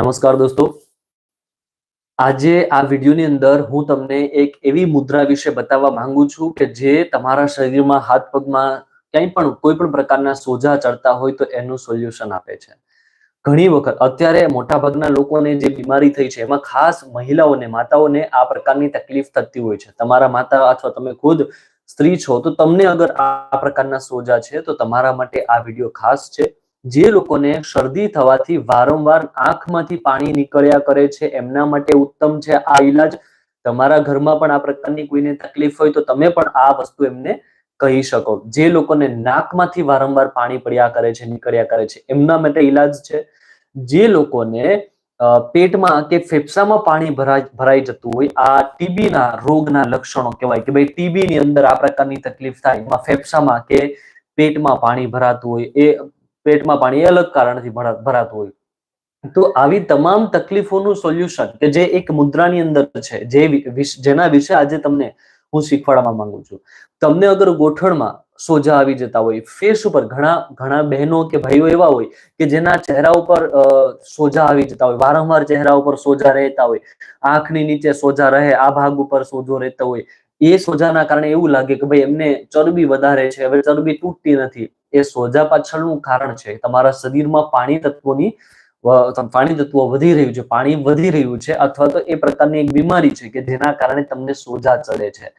નમસ્કાર દોસ્તો. આજે આ વિડીયોની અંદર હું તમને એક એવી મુદ્રા વિશે બતાવવા માંગુ છું કે જે તમારા શરીરમાં હાથ પગમાં ક્યાંય પણ કોઈ પણ પ્રકારના સોજા ચડતા હોય તો એનું સોલ્યુશન આપે છે. ઘણી વખત અત્યારે મોટાભાગના લોકોને જે બીમારી થઈ છે, એમાં ખાસ મહિલાઓને, માતાઓને આ પ્રકારની તકલીફ થતી હોય છે. તમારા માતા અથવા તમે ખુદ સ્ત્રી છો, તો તમને અગર આ પ્રકારના સોજા છે, તો તમારા માટે આ વીડિયો ખાસ છે. જે લોકોને શરદી થવાથી વારંવાર આંખમાંથી પાણી નીકળ્યા કરે છે, એમના માટે ઉત્તમ છે આ ઈલાજ. તમારા ઘરમાં પણ આ પ્રકારની કોઈને તકલીફ હોય તો તમે પણ આ વસ્તુ એમને કહી શકો. જે લોકોને નાકમાંથી વારંવાર પાણી પડ્યા કરે છે, નીકળ્યા કરે છે, એમના માટે ઈલાજ છે. જે લોકોને પેટમાં કે ફેફસામાં પાણી ભરાઈ ભરાઈ જતું હોય, આ ટીબીના રોગના લક્ષણો કહેવાય કે ભાઈ ટીબીની અંદર આ પ્રકારની તકલીફ થાય, એમાં ફેફસામાં કે પેટમાં પાણી ભરાતું હોય, એ પેટમાં પાણી અલગ કારણથી ભરાતું હોય. તો આવી તમામ તકલીફોનું સોલ્યુશન કે જે એક મુદ્રાની અંદર છે, જે જેના વિશે આજે તમને હું શીખવાડવા માંગુ છું. તમને અગર ગોઠણમાં સોજા આવી જતા હોય ફેસ ઉપર ઘણા ઘણા બહેનો કે ભાઈઓ એવા હોય કે જેના ચહેરા ઉપર સોજા આવી જતા હોય, વારંવાર ચહેરા ઉપર સોજા રહેતા હોય, આંખની નીચે સોજા રહે, આ ભાગ ઉપર સોજો રહેતો હોય, એ સોજાના કારણે એવું લાગે કે ભાઈ એમને ચરબી વધારે છે, હવે ચરબી તૂટતી નથી. એ સોજા પાછળનું કારણ છે. તમારા શરીરમાં પાણી તત્વોની પાણી તત્વો વધી રહ્યું છે, પાણી વધી રહ્યું છે અથવા તો એ પ્રકારની એક બીમારી છે કે જેના કારણે તમને સોજા ચડે છે.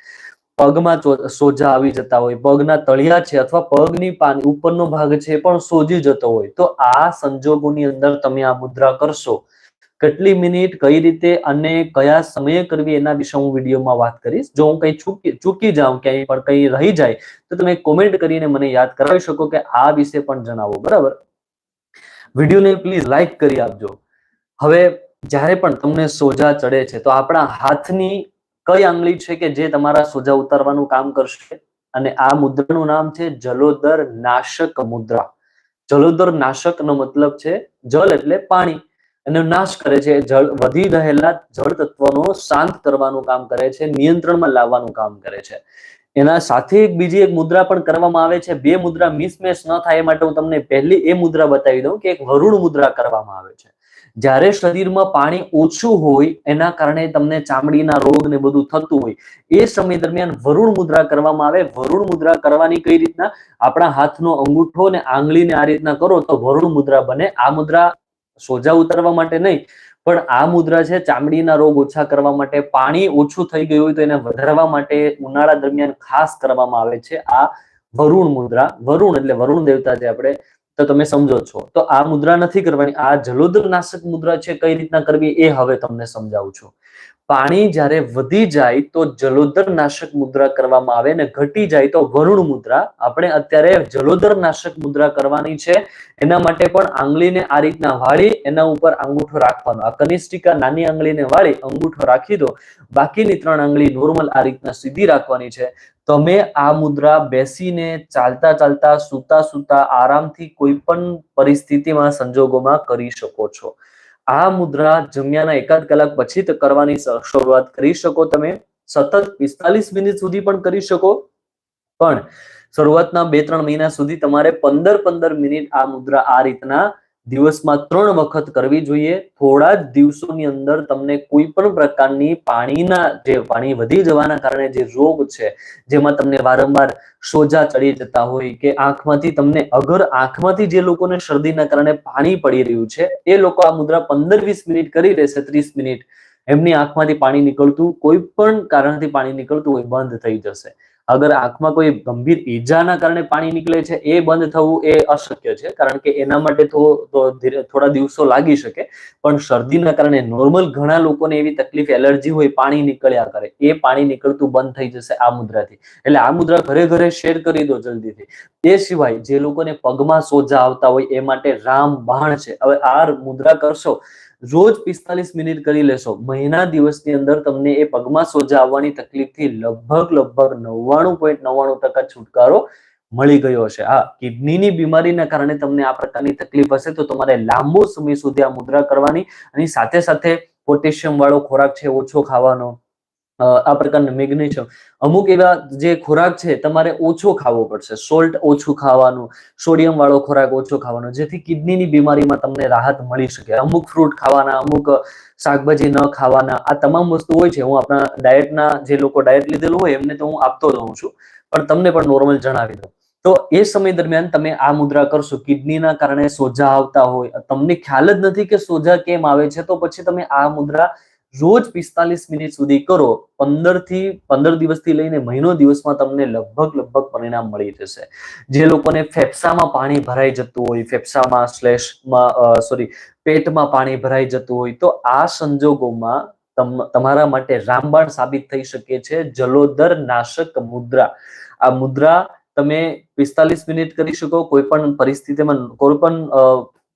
પગમાં સોજા આવી જતા હોય, પગના તળિયા છે અથવા પગની પાણી ઉપરનો ભાગ છે પણ સોજી જતો હોય. તો આ સંજોગોની અંદર તમે આ મુદ્રા કરશો. કેટલી મિનિટ, કઈ રીતે અને કયા સમયે કરવી એના વિશે હું વિડીયોમાં વાત કરીશ. જો હું કઈ ચૂકી ચૂકી જાઉં ક્યાંય પણ કઈ રહી જાય, તો તમે કોમેન્ટ કરીને મને યાદ કરાવી શકો કે આ વિશે પણ જણાવો, બરાબર? વિડીયોને પ્લીઝ લાઈક કરી આપજો. હવે, જ્યારે પણ તમને સોજા ચડે છે, તો આપણા હાથની કઈ આંગળી છે કે જે તમારા સોજા ઉતારવાનું કામ કરશે? અને આ મુદ્રાનું નામ છે જલોદર નાશક મુદ્રા. જલોદર નાશક નો મતલબ છે જલ એટલે પાણી. એનો નાશ કરે છે. જળ વધી રહેલા જળ તત્વોનો શાંત કરવાનું કામ કરે છે, નિયંત્રણમાં લાવવાનું કામ કરે છે. એના સાથે એક બીજી એક મુદ્રા પણ કરવામાં આવે છે. બે મુદ્રા મિસમેચ ન થાય માટે હું તમને પહેલી એ મુદ્રા બતાવી દઉં કે એક વરુણ મુદ્રા કરવામાં આવે છે. જ્યારે શરીરમાં પાણી ઓછું હોય, એના કારણે તમને ચામડીના રોગ ને બધું થતું હોય, એ સમય દરમિયાન વરુણ મુદ્રા કરવામાં આવે. વરુણ મુદ્રા કરવાની કઈ રીતના? આપણા હાથનો અંગૂઠો ને આંગળીને આ રીતના કરો તો વરુણ મુદ્રા બને. આ મુદ્રા સોજા ઉતારવા માટે નહીં, પણ આ મુદ્રા છે ચામડીના રોગ ઓછા કરવા માટે, પાણી ઓછું થઈ ગયું હોય તો એને વધારવા માટે ઉનાળા દરમિયાન ખાસ કરવામાં આવે છે આ વરુણ મુદ્રા. વરુણ એટલે વરુણ દેવતા છે આપણે, તો તમે સમજો છો. તો આ મુદ્રા નથી કરવાની. આ જલોદર નાશક મુદ્રા છે કઈ રીતના કરવી એ હવે તમને સમજાવું છું. પાણી જ્યારે વધી જાય તો જલોદર નાશક મુદ્રા કરવામાં આવે ને ઘટી જાય તો વરુણ મુદ્રા. આપણે અત્યારે જલોદર નાશક મુદ્રા કરવાની છે. એના માટે પણ આંગળીને આ રીતના વાળી, એના ઉપર અંગૂઠો રાખવાનો. આ કનિષ્ઠિકા નાની આંગળીને વાળી, અંગૂઠો રાખી દો. બાકીની ત્રણ આંગળી નોર્મલ આ રીતના સીધી રાખવાની છે. તમે આ મુદ્રા બેસીને ચાલતા ચાલતા, સૂતા સૂતા, આરામથી કોઈ પણ પરિસ્થિતિમાં સંજોગોમાં કરી શકો છો. આ મુદ્રા જમ્યાના એકાદ કલાક પછી કરવાની શરૂઆત કરી શકો તમે. સતત પિસ્તાલીસ મિનિટ સુધી પણ કરી શકો. પણ શરૂઆતના બે ત્રણ મહિના સુધી તમારે પંદર પંદર મિનિટ આ મુદ્રા આ રીતના દિવસમાં ત્રણ વખત કરવી જોઈએ. થોડા જ દિવસોની અંદર તમને કોઈ પણ પ્રકારની પાણીના જે પાણી વધી જવાના કારણે જે રોગ છે, જેમાં તમને વારંવાર સોજા ચડી જતા હોય કે આંખમાંથી તમને અગર આંખમાંથી જે લોકોને શરદીના કારણે પાણી પડી રહ્યું છે, એ લોકો આ મુદ્રા પંદર વીસ મિનિટ કરી રહેશે ત્રીસ મિનિટ. એમની આંખમાંથી પાણી નીકળતું, કોઈ પણ કારણથી પાણી નીકળતું હોય, બંધ થઈ જશે. અગર આંખમાં કોઈ ગંભીર ઈજાના કારણે પાણી નીકળે છે, એ બંધ થવું એ અશક્ય છે, કારણ કે એના માટે થોડા દિવસો લાગી શકે. પણ શરદીના કારણે નોર્મલ ઘણા લોકોને એવી તકલીફ, એલર્જી હોય, પાણી નીકળ્યા કરે. એ પાણી નીકળતું બંધ થઈ જશે આ મુદ્રાથી. એટલે આ મુદ્રા ઘરે ઘરે શેર કરી દો જલ્દીથી. એ સિવાય જે લોકોને પગમાં સોજા આવતા હોય, એ માટે રામ બાણ છે. હવે આ મુદ્રા કરશો રોજ પિસ્તાલીસ મિનિટ કરી લેશો. મહિના દિવસની અંદર તમને એ પગમાં સોજા આવવાની તકલીફથી લગભગ લગભગ નવ્વાણું પોઈન્ટ નવ્વાણું ટકા છુટકારો મળી ગયો હશે. હા, કિડનીની બીમારીના કારણે તમને આ પ્રકારની તકલીફ હશે તો તમારે લાંબો સમય સુધી આ મુદ્રા કરવાની અને સાથે સાથે પોટેશિયમ વાળો ખોરાક છે ઓછો ખાવાનો. આ પ્રકારના મેગ્નેશિયમ અમુક એવા જે ખોરાક છે, તમારે ઓછો ખાવો પડશે. સોલ્ટ ઓછું ખાવાનું, સોડિયમ વાળો ખોરાક ઓછો ખાવાનો, જેથી કિડનીની બીમારીમાં તમને રાહત મળી શકે. અમુક ફ્રૂટ ખાવાના, અમુક શાકભાજી ન ખાવાના, આ તમામ વસ્તુ હોય છે. હું આપણા ડાયટના જે લોકો ડાયટ લીધેલું હોય, એમને તો હું આપતો જ છું. પણ તમને પણ નોર્મલ જણાવી દઉં. તો એ સમય દરમિયાન તમે આ મુદ્રા કરશો. કિડનીના કારણે સોજા આવતા હોય. તમને ખ્યાલ જ નથી કે સોજા કેમ આવે છે. તો પછી તમે આ મુદ્રા રોજ પિસ્તાલીસ મિનિટ સુધી કરો પંદરથી પંદર દિવસથી લઈને મહિનો દિવસમાં તમને લગભગ લગભગ પરિણામ મળી જશે. જે લોકોને ફેફસામાં પાણી ભરાઈ જતું હોય, ફેફસામાં સ્લેશમાં સોરી પેટમાં પાણી ભરાઈ જતું હોય, તો આ સંજોગોમાં તમ- તમારા માટે રામબાણ સાબિત થઈ શકે છે જલોદર નાશક મુદ્રા. આ મુદ્રા તમે પિસ્તાલીસ મિનિટ કરી શકો, કોઈ પણ પરિસ્થિતિમાં, કોઈ પણ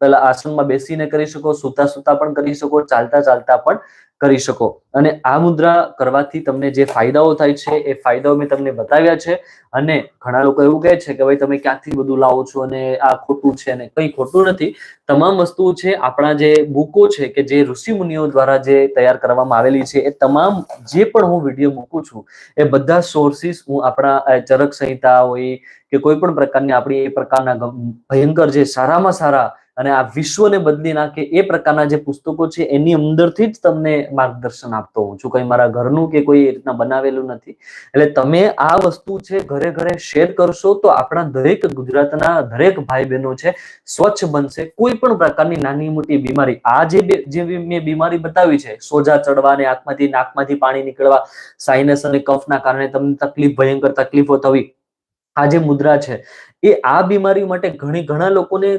પેલા આસનમાં બેસીને કરી શકો, સૂતા સૂતા પણ કરી શકો, ચાલતા ચાલતા પણ કરી શકો. અને આ મુદ્રા કરવાથી તમને જે ફાયદાઓ થાય છે, એ ફાયદાઓ મેં તમને બતાવ્યા છે. અને ઘણા લોકો એવું કહે છે કે ભાઈ, તમે ક્યાંથી બધું લાવો છો અને આ ખોટું છે ને કંઈ ખોટું નથી. તમામ વસ્તુઓ છે, આપણા જે બુકો છે કે જે ઋષિ મુનિઓ દ્વારા જે તૈયાર કરવામાં આવેલી છે, એ તમામ જે પણ હું વીડિયો મૂકું છું, એ બધા સોર્સિસ હું આપણા ચરક સંહિતા હોય કે કોઈ પણ પ્રકારની આપણી એ પ્રકારના ભયંકર જે સારામાં સારા અને આ વિશ્વને બદલી નાખે એ પ્રકારના જે પુસ્તકો છે, એની અંદરથી જ તમને માર્ગદર્શન આપતો હોઉં છું. કંઈ મારા ઘરનું કે કોઈ રીતના બનાવેલું નથી. એટલે તમે આ વસ્તુ છે, ઘરે ઘરે શેર કરશો તો આપણા દરેક ગુજરાતના દરેક ભાઈ બહેનો છે, સ્વચ્છ બનશે. કોઈ પણ પ્રકારની નાની મોટી બીમારી, આ જે જે મેં બીમારી બતાવી છે, સોજા ચડવા અને આંખમાંથી, નાકમાંથી પાણી નીકળવા સાઇનસ અને કફના કારણે તમને તકલીફ, ભયંકર તકલીફો થવી આ જે મુદ્રા છે, એ આ બીમારી માટે ઘણી, ઘણા લોકોને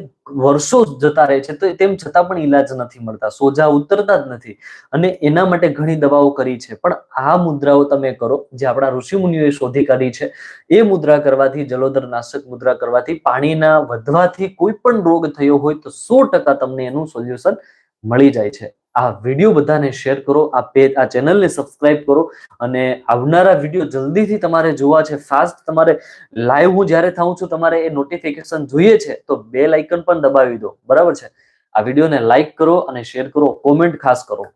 વર્ષો જતા રહે છે, તો તેમ છતાં પણ ઈલાજ નથી મળતા, સોજા ઉતરતા જ નથી. અને એના માટે ઘણી દવાઓ કરી છે. પણ આ મુદ્રાઓ તમે કરો, જે આપણા ઋષિમુનિઓએ શોધી કાઢી છે, એ મુદ્રા કરવાથી જલોદર નાશક મુદ્રા કરવાથી, પાણીના વધવાથી કોઈ પણ રોગ થયો હોય તો સો ટકા તમને એનું સોલ્યુશન મળી જાય છે. આ વીડિયો બધાને શેર કરો, આ પેજ, આ ચેનલને સબસ્ક્રાઇબ કરો અને આવનારા વીડિયો જલ્દીથી તમારે જોવા છે. ફાસ્ટ તમારે લાઈવ હું જ્યારે થાઉં છું તમારે એ નોટિફિકેશન જોઈએ છે, તો બેલ આઇકન પણ દબાવી દો. બરાબર છે? આ વિડીયોને લાઈક કરો અને શેર કરો કોમેન્ટ ખાસ કરો.